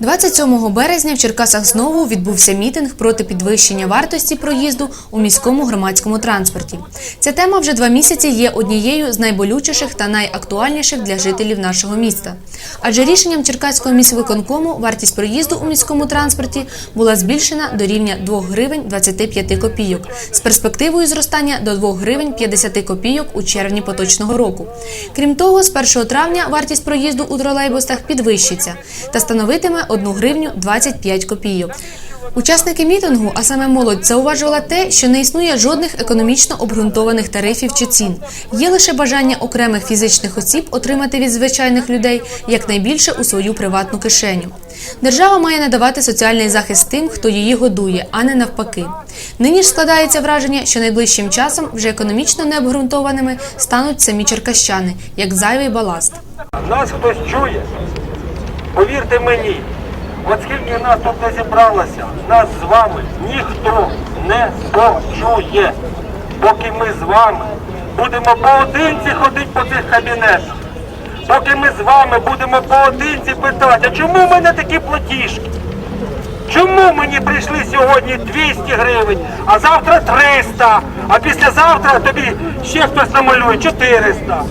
27 березня в Черкасах знову відбувся мітинг проти підвищення вартості проїзду у міському громадському транспорті. Ця тема вже два місяці є однією з найболючіших та найактуальніших для жителів нашого міста. Адже рішенням Черкаського міськвиконкому вартість проїзду у міському транспорті була збільшена до рівня 2 гривень 25 копійок з перспективою зростання до 2 гривень 50 копійок у червні поточного року. Крім того, з 1 травня вартість проїзду у тролейбусах підвищиться та становитиме 1 гривню 25 копійок. Учасники мітингу, а саме молодь, зауважувала те, що не існує жодних економічно обґрунтованих тарифів чи цін. Є лише бажання окремих фізичних осіб отримати від звичайних людей якнайбільше у свою приватну кишеню. Держава має надавати соціальний захист тим, хто її годує, а не навпаки. Нині ж складається враження, що найближчим часом вже економічно необґрунтованими стануть самі черкащани, як зайвий баласт. Нас хтось чує. Повірте мені, от скільки нас тут не зібралося, нас з вами ніхто не почує. Поки ми з вами будемо поодинці ходити по цих кабінетах. Поки ми з вами будемо поодинці питати, а чому в мене такі платіжки? Чому мені прийшли сьогодні 200 гривень, а завтра 300, а післязавтра тобі ще хтось намалює 400?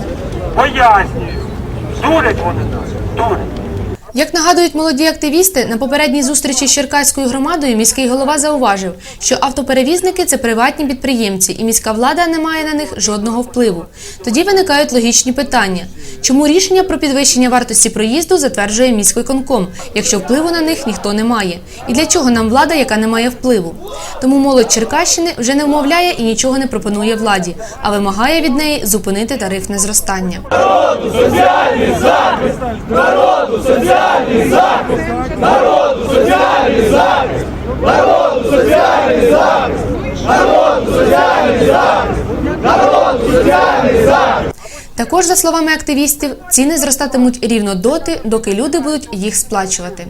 Пояснюю. Дурять вони нас, дурять. Як нагадують молоді активісти, на попередній зустрічі з Черкаською громадою міський голова зауважив, що автоперевізники це приватні підприємці, і міська влада не має на них жодного впливу. Тоді виникають логічні питання: чому рішення про підвищення вартості проїзду затверджує міськвиконком, якщо впливу на них ніхто не має? І для чого нам влада, яка не має впливу? Тому молодь Черкащини вже не вмовляє і нічого не пропонує владі, а вимагає від неї зупинити тарифне зростання. соціальний захист, народу соціальний Також, за словами активістів, ціни зростатимуть рівно доти, доки люди будуть їх сплачувати.